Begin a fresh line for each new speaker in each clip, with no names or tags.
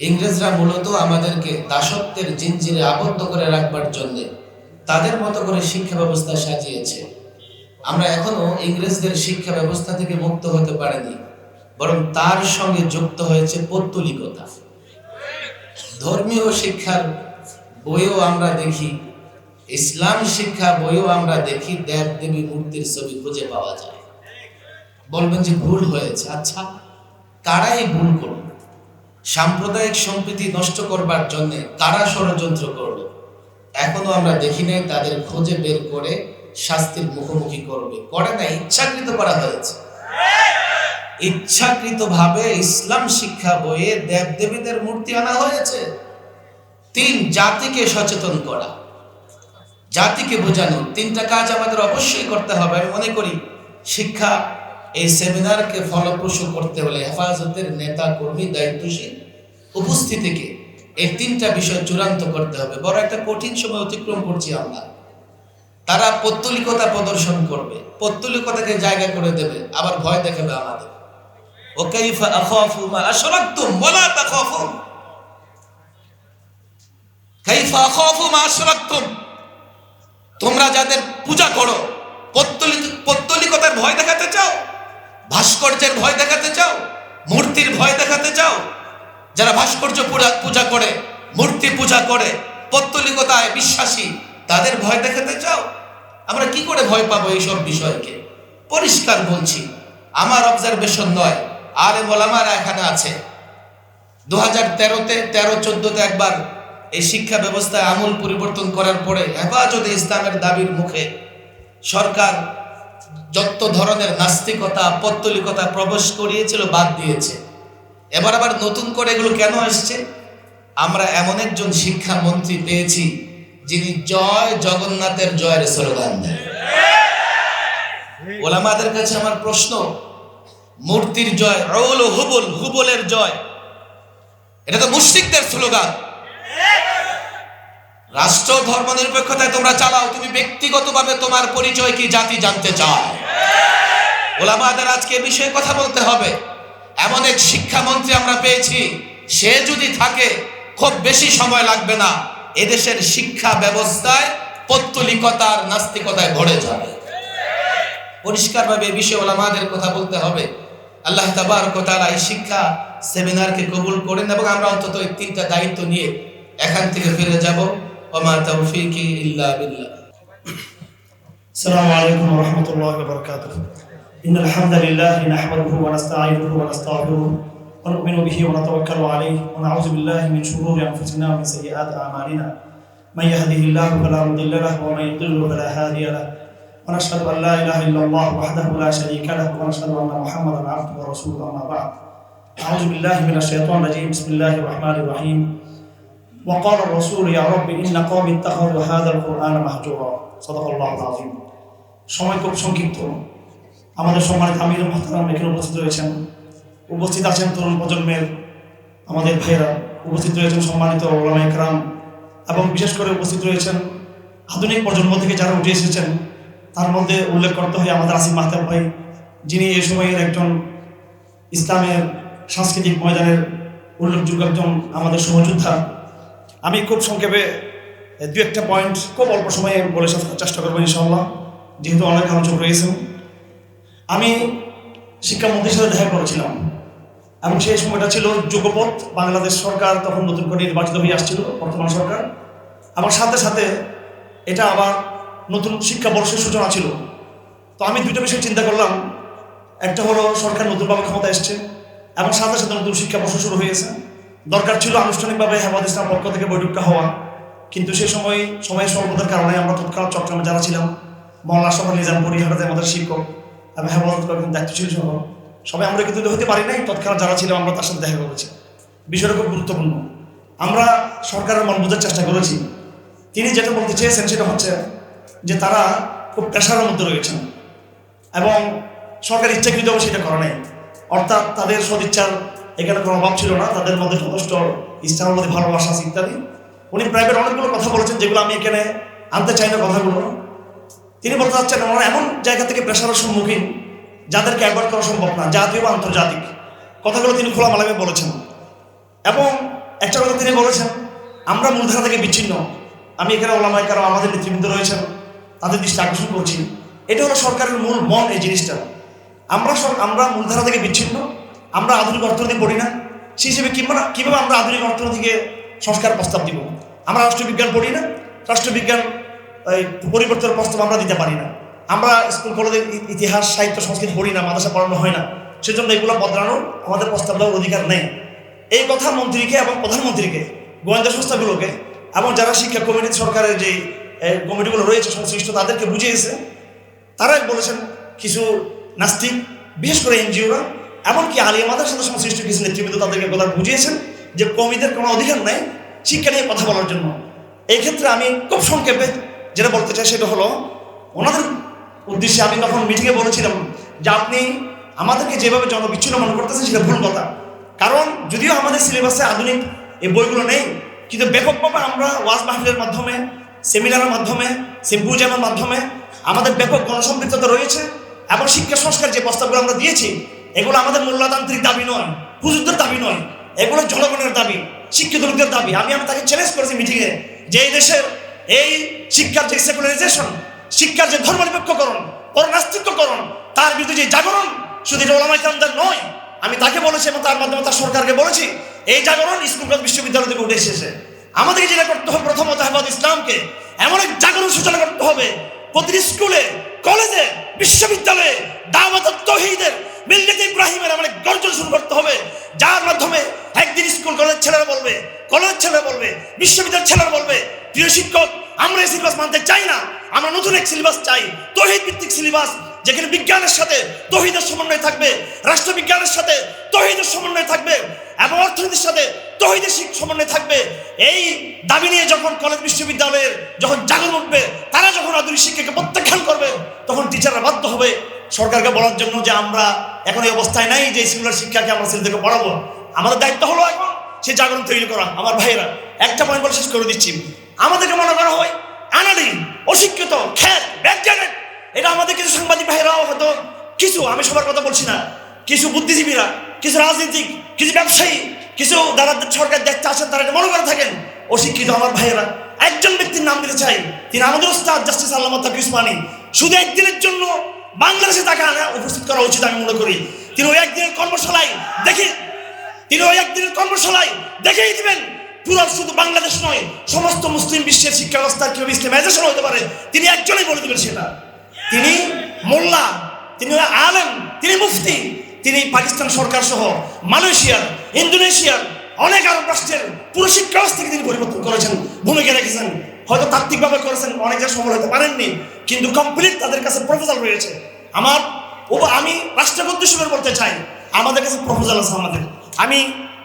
ইংরেজরা মূলত আমাদেরকে দাসত্বের জিঞ্জিরে আবদ্ধ করে রাখবার জন্য তাদের মতো করে শিক্ষা ব্যবস্থা সাজিয়েছে। আমরা এখনও ইংরেজদের শিক্ষা ব্যবস্থা থেকে মুক্ত হতে পারিনি, বরং তার সঙ্গে যুক্ত হয়েছে পৌত্তলিকতা। ধর্মীয় শিক্ষার বইও আমরা দেখি, ইসলাম শিক্ষা বইও আমরা দেখি, দেব দেবী মূর্তির ছবি খুঁজে পাওয়া যায়। বলবেন যে ভুল হয়েছে। আচ্ছা কারাই ভুল করল সাম্প্রদায়িক সম্প্রীতি নষ্ট করবার জন্য কারা ষড়যন্ত্র করল? এখনও আমরা দেখি নাই তাদের খোঁজে বের করে শাস্তির মুখোমুখি করবে। করে না, ইচ্ছাকৃত করা হয়েছে। ইচ্ছাকৃতভাবে ইসলাম শিক্ষা বইয়ে দেব দেবীদের মূর্তি আনা হয়েছে। তিন, জাতিকে সচেতন করা। জাতিকে বোঝানো। তিনটা কাজ আমাদের অবশ্যই করতে হবে। আমি মনে করি, শিক্ষা এই সেমিনারকে ফলপ্রসূ করতে হলে হেফাজতের নেতা কর্মী দায়িত্বশীল উপস্থিতিকে এই তিনটা বিষয় চূড়ান্ত করতে হবে। বড় একটা কঠিন সময় অতিক্রম করছি আমরা। তারা পত্তলিকতা প্রদর্শন করবে। পত্তলিকতাকে জায়গা করে দেবে। আবার ভয় দেখাবে আমাদের। মা মা তোমরা যাদের পূজা করো, পত্তলিক, পত্তলিকতার ভয় দেখাতে চাও? ভাস্কর্যের ভয় দেখাতে চাও? মূর্তির ভয় দেখাতে চাও? যারা ভাস্কর্য পূজা- করে, মূর্তি পূজা করে, পত্তলিকতায় বিশ্বাসী, তাদের ভয় দেখাতে চাও? আমরা কি করে ভয় পাবো এইসব বিষয়কে? পরিষ্কার বলছি, আমার অবজারভেশন নয় আরে মোলামারা এখানে আছে। দু হাজার তেরোতে তেরো চোদ্দতে একবার এই শিক্ষা ব্যবস্থায় আমূল পরিবর্তন করার পরে হেফাজতে ইসলামের দাবির মুখে সরকার যত ধরনের নাস্তিকতা, পত্তলিকতা প্রবেশ করিয়েছিল, বাদ দিয়েছে। এবার আবার নতুন করে এগুলো কেন আসছে আমরা এমন একজন শিক্ষামন্ত্রী পেয়েছি, যিনি জয় জগন্নাথের জয়ের স্লোগান দেন। ওলামাদের কাছে আমার প্রশ্ন, মূর্তির জয়, রৌল হুবল, হুবলের জয়, এটা তো মুশরিকদের স্লোগান। রাষ্ট্র ধর্ম নিরপেক্ষতায় তোমরা চালাও, তুমি ব্যক্তিগতভাবে তোমার পরিচয় কি জাতি জানতে চাও? ওলামাদের আজকে বিষয়ে কথা বলতে হবে। এমন এক শিক্ষামন্ত্রী আমরা পেয়েছি। সে যদি থাকে, খুব বেশি সময় লাগবে না। এদেশের শিক্ষা ব্যবস্থায় পত্তলিকতার নাস্তিকতায় ভরে যাবে। পরিষ্কারভাবে এই বিষয়ে ওলামাদের কথা বলতে হবে। আল্লাহ তাবার এই শিক্ষা সেমিনারকে কবুল করেন এবং আমরা অন্তত এই তিনটা দায়িত্ব নিয়ে এখান থেকে ফিরে যাব। আমার তৌফিকি ইল্লা আসসালামু
আলাইকুম ওয়া রাহমাতুল্লাহি ওয়া বারাকাতুহু। إن الحمد لله نحمده ونستعينه ونستغفره ونؤمن به ونتوكل عليه ونعوذ بالله من شرور أنفسنا ومن سيئات أعمالنا. من يهده الله فلا مضل له ومن يضلل فلا هادي له. ونشهد أن لا إله إلا الله وحده لا شريك له ونشهد أن محمدا عبده ورسوله أما بعد. أعوذ بالله من الشيطان الرجيم. بسم الله الرحمن الرحيم. وقال الرسول يا رب إن قومي اتخذوا هذا القرآن مهجورا. صدق الله العظيم. شو ما يكون সংক্ষিপ্ত। আমাদের সম্মানিত আমির মহতারাম এখানে উপস্থিত রয়েছেন। উপস্থিত আছেন তরুণ প্রজন্মের আমাদের ভাইয়েরা। উপস্থিত রয়েছেন সম্মানিত ওলামা একরাম এবং বিশেষ করে উপস্থিত রয়েছেন আধুনিক প্রজন্ম থেকে যারা উঠে এসেছেন, তার মধ্যে উল্লেখ করতে হয় আমাদের আসিফ মাহতাব ভাই, যিনি এই সময়ের একজন ইসলামের সাংস্কৃতিক ময়দানের উল্লেখযোগ্য একজন আমাদের সহযোদ্ধা আমি খুব সংক্ষেপে দু একটা পয়েন্ট খুব অল্প সময়ে বলে চেষ্টা করব ইনশাল্লাহ যেহেতু অনেক আলোচক রয়েছেন। আমি শিক্ষামন্ত্রীর সাথে দেখা করেছিলাম। এবং সেই সময়টা ছিল যুগপথ বাংলাদেশ সরকার তখন নতুন করে নির্বাচিত হয়ে আসছিল, বর্তমান সরকার। আমার সাথে সাথে এটা আবার নতুন শিক্ষাবর্ষের সূচনা ছিল। তো আমি দুইটা বিষয় চিন্তা করলাম। একটা হলো, সরকার নতুনভাবে ক্ষমতা এসছে এবং সাথে সাথে নতুন শিক্ষাবর্ষ শুরু হয়েছে দরকার ছিল আনুষ্ঠানিকভাবে হেমাদ ইসলাম পক্ষ থেকে বৈঠকটা হওয়া। কিন্তু সেই সময় সময়ের স্বল্পতার কারণে আমরা তৎকাল চট্টগ্রামে যারা ছিলাম, মহল্লা সভা নিজামপুরি হাটাতে আমাদের শিক্ষক এবং হেফাজত করার দায়িত্বশীল সহ সবাই আমরা কিন্তু হতে পারি নাই তৎকাল যারা ছিল আমরা তার সাথে দেখা করেছি। বিষয়টা খুব গুরুত্বপূর্ণ। আমরা সরকারের মন বোঝার চেষ্টা করেছি। তিনি যেটা বলতে চেয়েছেন সেটা হচ্ছে যে তারা খুব প্রেশারের মধ্যে রয়েছেন এবং সরকার ইচ্ছাকৃতভাবে সেটা করে নাই। অর্থাৎ তাদের সদিচ্ছার এখানে কোনো অভাব ছিল না, তাদের মধ্যে যথেষ্ট ইসলামের মধ্যে ভালোবাসা আছে ইত্যাদি। উনি প্রাইভেট অনেকগুলো কথা বলেছেন, যেগুলো আমি এখানে আনতে চাই না কথাগুলো। তিনি বলতে চাচ্ছেন ওনারা এমন জায়গা থেকে প্রেশারের সম্মুখীন যাদেরকে অ্যাভয়েড করা সম্ভব না, জাতীয় বা আন্তর্জাতিক। কথাগুলো তিনি খোলামেলাভাবে বলেছেন। এবং একটা কথা তিনি বলেছেন, আমরা মূলধারা থেকে বিচ্ছিন্ন। আমি এখানে ওলামায় কারণ আমাদের নেতৃবৃন্দ রয়েছেন, তাদের দৃষ্টি আকর্ষণ করছি। এটা হলো সরকারের মূল মন এই জিনিসটা। আমরা আমরা মূলধারা থেকে বিচ্ছিন্ন, আমরা আধুনিক অর্থনীতি পড়ি না। সেই হিসেবে কিংবা কীভাবে আমরা আধুনিক অর্থনীতিকে সংস্কার প্রস্তাব দিব? আমরা রাষ্ট্রবিজ্ঞান পড়ি না। রাষ্ট্রবিজ্ঞান এই পরিবর্তনের প্রস্তাব আমরা দিতে পারি না। আমরা স্কুল, কলেজের ইতিহাস, সাহিত্য, সংস্কৃতি পড়ি না, মাদ্রাসা পড়ানো হয় না। সেজন্য এগুলো বদলানোর আমাদের প্রস্তাব দেওয়ার অধিকার নেই। এই কথা মন্ত্রীকে এবং প্রধানমন্ত্রীকে, গোয়েন্দা সংস্থাগুলোকে এবং যারা শিক্ষা কমিটি সরকারের যে কমিটিগুলো রয়েছে, সংশ্লিষ্ট তাদেরকে বুঝিয়েছে, তারাই বলেছেন কিছু নাস্তিক, বিশেষ করে এনজিওরা, এমনকি আলিয়া মাদার সাথে সংশ্লিষ্ট কিছু নেতৃবৃন্দ তাদেরকে কথা বুঝিয়েছেন যে কমিদের কোনো অধিকার নেই শিক্ষা নিয়ে কথা বলার জন্য। এই ক্ষেত্রে আমি খুব সংক্ষেপে যেটা বলতে চাই সেটা হলো, ওনাদের উদ্দেশ্যে আমি তখন মিটিংয়ে বলেছিলাম যে আপনি আমাদেরকে যেভাবে জনবিচ্ছিন্ন মনে করতেছেন সেটা ভুল কথা। কারণ যদিও আমাদের সিলেবাসে আধুনিক এই বইগুলো নেই, কিন্তু ব্যাপকভাবে আমরা ওয়াজ মাহফিলের মাধ্যমে, সেমিনারের মাধ্যমে সিম্পোজিয়ামের মাধ্যমে আমাদের ব্যাপক গণসম্পৃক্ততা রয়েছে এবং শিক্ষা সংস্কার যে প্রস্তাবগুলো আমরা দিয়েছি, এগুলো আমাদের মূল্যতান্ত্রিক দাবি নয়, হুজুরদের দাবি নয়, এগুলো জনগণের দাবি, শিক্ষিত লোকদের দাবি। আমি আমি তাকে চ্যালেঞ্জ করেছি মিটিংয়ে যে এই দেশের এই শিক্ষার যে সেকুলারাইজেশন শিক্ষার যে ধর্মনিরপেক্ষকরণ পরনাস্তিত্বকরণ তার বিরুদ্ধে যে জাগরণ, শুধু এটা ওলামাই কামদার নয়, আমি তাকে বলেছি এবং তার মাধ্যমে তার সরকারকে বলেছি, এই জাগরণ স্কুল বিশ্ববিদ্যালয় থেকে উঠে এসেছে। আমাদেরকে যেটা করতে হবে প্রথমত হেফাজ ইসলামকে। এমন এক জাগরণ সূচনা করতে হবে, প্রতিটি স্কুলে, কলেজে, বিশ্ববিদ্যালয়ে দাওয়াত তহিদের, মিল্লাতে ইব্রাহিমের এমন এক গর্জন শুরু করতে হবে, যার মাধ্যমে একদিন স্কুল কলেজ ছেলেরা বলবে কলেজ ছেলেরা বলবে, বিশ্ববিদ্যালয়ের ছেলেরা বলবে প্রিয় শিক্ষক, আমরা এই সিলেবাস মানতে চাই না। আমরা নতুন এক সিলেবাস চাই। তহিদ ভিত্তিক সিলেবাস যেখানে বিজ্ঞানের সাথে তহিদের সমন্বয় থাকবে, রাষ্ট্রবিজ্ঞানের সাথে তহিদের সমন্বয় থাকবে, এবং অর্থনীতির সাথে তহিদের সমন্বয় থাকবে। এই দাবি নিয়ে যখন কলেজ বিশ্ববিদ্যালয়ের যখন জাগরণ উঠবে, তারা যখন আধুনিক শিক্ষাকে প্রত্যাখ্যান করবে, তখন টিচাররা বাধ্য হবে সরকারকে বলার জন্য যে আমরা এখন এই অবস্থায় নাই যে সিমিলার শিক্ষাকে আমরা ছেলেদেরকে পড়াবো। আমাদের দায়িত্ব হলো এখন সে জাগরণ তৈরি করা, আমার ভাইয়েরা। একটা পয়েন্ট বলে শেষ করে দিচ্ছি। আমাদেরকে মনে করা হয়। আনালি অশিক্ষিত, খ্যাত ব্যাকজ্যানেট এটা আমাদের কিছু সাংবাদিক ভাইরাও হয়তো কিছু, আমি সবার কথা বলছি না। কিছু বুদ্ধিজীবীরা, কিছু রাজনীতিক, কিছু ব্যবসায়ী, কিছু যারা সরকার দেখতে আসেন, তারা মনে করে থাকেন, অশিক্ষিত আমার ভাইয়েরা। একজন ব্যক্তির নাম দিতে চাই, তিনি আমাদের ওস্তাদ জাস্টিস তাকি উসমানী শুধু একদিনের জন্য বাংলাদেশে তাকে আনা উপস্থিত করা উচিত আমি মনে করি। তিনি ওই একদিনের কর্মশালায় দেখে তিনি ওই একদিনের কর্মশালায় দেখেই দিবেন পুরো শুধু বাংলাদেশ নয়, সমস্ত মুসলিম বিশ্বের শিক্ষা ব্যবস্থা কীভাবে ইসলামাইজেশন হতে পারে, তিনি একজনই বলে দেবেন সেটা। তিনি মোল্লা, তিনি আলেম, তিনি মুফতি, তিনি পাকিস্তান সরকার সহ মালয়েশিয়ার, ইন্দোনেশিয়ার, অনেক আরব রাষ্ট্রের পুরো শিক্ষা ব্যবস্থাকে তিনি পরিবর্তন করেছেন, ভূমিকা রেখেছেন। হয়তো তাত্ত্বিকভাবে করেছেন, অনেক সফল হতে পারেননি, কিন্তু কমপ্লিট তাদের কাছে প্রপোজাল রয়েছে। আমার ও আমি রাষ্ট্রপতি করে বলতে চাই, আমাদের কাছে প্রপোজাল আছে আমাদের। আমি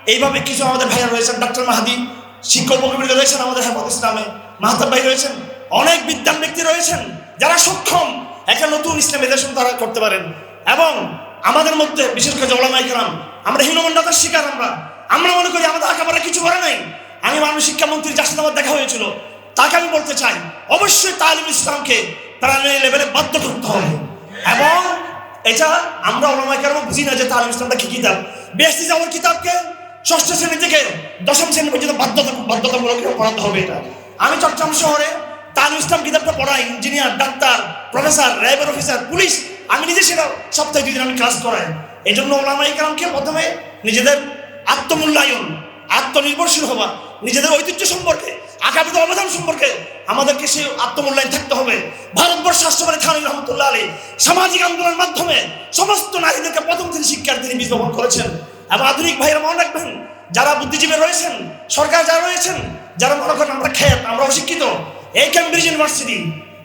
এইভাবে কিছু আমাদের ভাইয়া রয়েছেন, ডাক্তার মাহাদি, শিক্ষক রয়েছেন আমাদের হেফাজ ইসলামে, মাহাতাব ভাই রয়েছেন, অনেক বিদ্যান ব্যক্তি রয়েছেন যারা সক্ষম, একটা নতুন ইসলামাইজেশন তারা করতে পারেন। এবং আমাদের মধ্যে, বিশেষ করে ওলামাই কেরাম, আমরা হীনমন্ডতার শিকার আমরা। আমরা মনে করি আমাদের একেবারে কিছু করে নাই। আমি মাননীয় শিক্ষামন্ত্রী যার সাথে আমার দেখা হয়েছিল। তাকে আমি বলতে চাই, অবশ্যই তালিম ইসলামকে তারা এই লেভেলে বাধ্য করতে হবে। এবং এটা আমরা ওলামাই বুঝি না যে তালিম ইসলামটা কি কিতাব। বেশি যাওয়ার কিতাবকে ষষ্ঠ শ্রেণি থেকে দশম শ্রেণি পর্যন্ত বাধ্যতা বাধ্যতামূলক পড়াতে হবে এটা। আমি চট্টগ্রাম শহরে তানু ইসলাম কিতাবটা পড়াই, ইঞ্জিনিয়ার, ডাক্তার, প্রফেসর, র্যাবের অফিসার, পুলিশ, আমি নিজে সেটা সপ্তাহে দুই দিন আমি ক্লাস করাই। এই জন্য ওলামাই কালামকে প্রথমে নিজেদের আত্মমূল্যায়ন, আত্মনির্ভরশীল হওয়া, নিজেদের ঐতিহ্য সম্পর্কে আগামীতে অবদান সম্পর্কে আমাদেরকে সেই আত্মমূল্যায়ন থাকতে হবে। ভারতবর্ষ রাষ্ট্রপতি খান রহমতুল্লাহ আলী সামাজিক আন্দোলনের মাধ্যমে সমস্ত নারীদেরকে প্রথম থেকে শিক্ষার তিনি বীজ করেছেন। এবং আধুনিক ভাইরা মনে রাখবেন, যারা বুদ্ধিজীবী রয়েছেন, সরকার যারা রয়েছেন, যারা মনে করেন আমরা খেত, আমরা অশিক্ষিত, এই ক্যামব্রিজ ইউনিভার্সিটি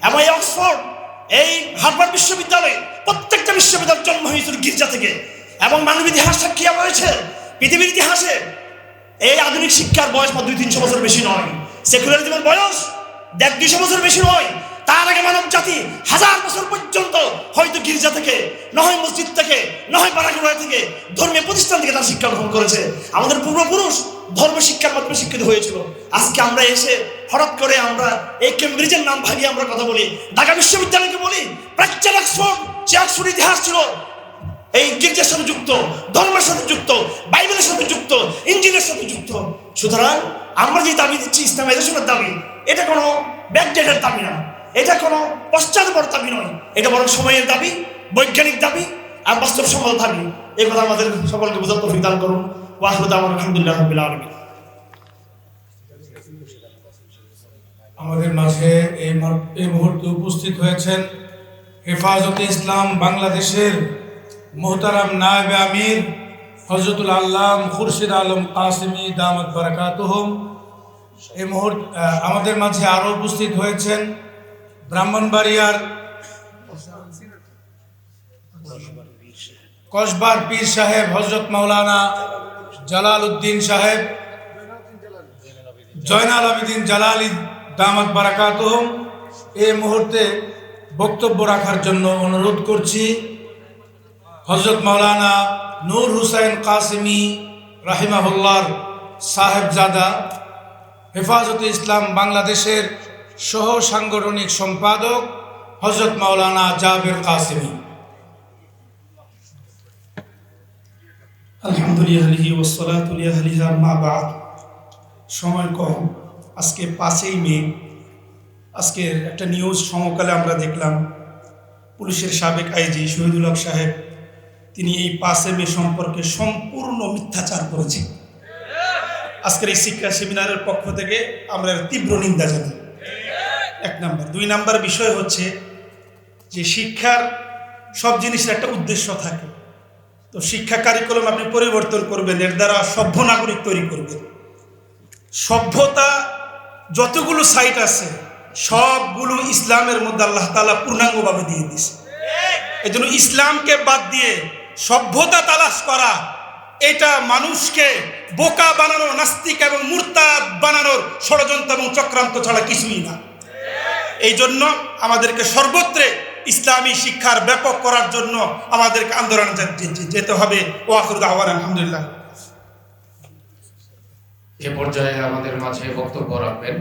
এবং এই অক্সফোর্ড এই হার্ভার্ড বিশ্ববিদ্যালয় প্রত্যেকটা বিশ্ববিদ্যালয়ের জন্ম হয়েছিল গির্জা থেকে। এবং মানব ইতিহাস সাক্ষী রয়েছে, পৃথিবীর ইতিহাসে এই আধুনিক শিক্ষার বয়স মাত্র দুই তিনশো বছর বেশি নয়। সেকুলারিজমের বয়স দেড় দুইশো বছর বেশি নয়। তার আগে মানব জাতি হাজার বছর পর্যন্ত হয়তো গির্জা থেকে নয় মসজিদ থেকে নয় পাড়াগুড়া থেকে ধর্মীয় প্রতিষ্ঠান থেকে তার শিক্ষা গ্রহণ করেছে। আমাদের পূর্বপুরুষ ধর্ম শিক্ষার মাধ্যমে শিক্ষিত হয়েছিল। আজকে আমরা এসে হঠাৎ করে আমরা এই কেমব্রিজের নাম ভাগিয়ে আমরা কথা বলি। ঢাকা বিশ্ববিদ্যালয়কে বলি, প্রাচ্যের অক্সফোর্ড ইতিহাস ছিল,
এই গির্জার সাথে যুক্ত, ধর্মের সাথে যুক্ত, বাইবেলের সাথে যুক্ত ইঞ্জিনের সাথে যুক্ত। সুতরাং আমরা যে দাবি দিচ্ছি ইসলামাইজেশনের দাবি, এটা কোনো ব্যাকডেটের দাবি না। এটা কোনো পশ্চাৎপর দাবি নয়। এটা বরং সময়ের দাবি, বৈজ্ঞানিক দাবি আর বাস্তবসম্মত দাবি। এই কথা আমাদের সকলকে বোঝার তৌফিক দান করুন। ওয়াহরুদ আমার আলহামদুলিল্লাহ রবিল আলমী
আমাদের মাঝে এই এই মুহূর্তে উপস্থিত হয়েছেন হেফাজতে ইসলাম বাংলাদেশের মোহতারাম নায়েব আমির হজরতুল আল্লাম খুরশিদ আলম কাসিমি দামত বারাকাতুহম এই মুহূর্ত আমাদের মাঝে আরও উপস্থিত হয়েছেন ব্রাহ্মণবাড়িয়ার কসবার পীর সাহেব হজরত মাওলানা জালাল উদ্দিন সাহেব, জয়নাল আবিদিন জালালি দামাত বারাকাত এই মুহূর্তে বক্তব্য রাখার জন্য অনুরোধ করছি। হজরত মাওলানা নূর হুসাইন কাসিমি রাহিমাহুল্লার সাহেবজাদা, হেফাজতে ইসলাম বাংলাদেশের সহ সাংগঠনিক সম্পাদক হজরত মাওলানা জাবের কাসিমি।
আলহামদুলিল্লাহি ওসলাতুলিয়াহলিহা মা বাদ। সময় কম। আজকে পাঁচই মে। আজকের একটা নিউজ সমকালে আমরা দেখলাম। পুলিশের সাবেক আইজি শহীদুল হক সাহেব, তিনি এই পাঁচে মে সম্পর্কে সম্পূর্ণ মিথ্যাচার করেছেন। আজকের এই শিক্ষা সেমিনারের পক্ষ থেকে আমরা তীব্র নিন্দা জানাই। এক নাম্বার। দুই নাম্বার বিষয় হচ্ছে যে শিক্ষার সব জিনিসের একটা উদ্দেশ্য থাকে। তো শিক্ষা কারিকুলাম আপনি পরিবর্তন করবেন, এর দ্বারা সভ্য নাগরিক তৈরি করবেন। সভ্যতা যতগুলো সাইট আছে, সবগুলো ইসলামের মধ্যে আল্লাহ তালা পূর্ণাঙ্গভাবে দিয়ে দিছে জন্য ইসলামকে বাদ দিয়ে সভ্যতা তালাশ করা, এটা মানুষকে বোকা বানানো নাস্তিক এবং মুরতাদ বানানোর ষড়যন্ত্র এবং চক্রান্ত ছাড়া কিছুই না। এই জন্য আমাদেরকে সর্বত্রে ইসলামী শিক্ষার ব্যাপক করার জন্য আমাদেরকে আন্দোলন যেতে হবে। ও আখরুদ আহ্বান আলহামদুলিল্লাহ।
এ পর্যায়ে আমাদের মাঝে বক্তব্য রাখবেন।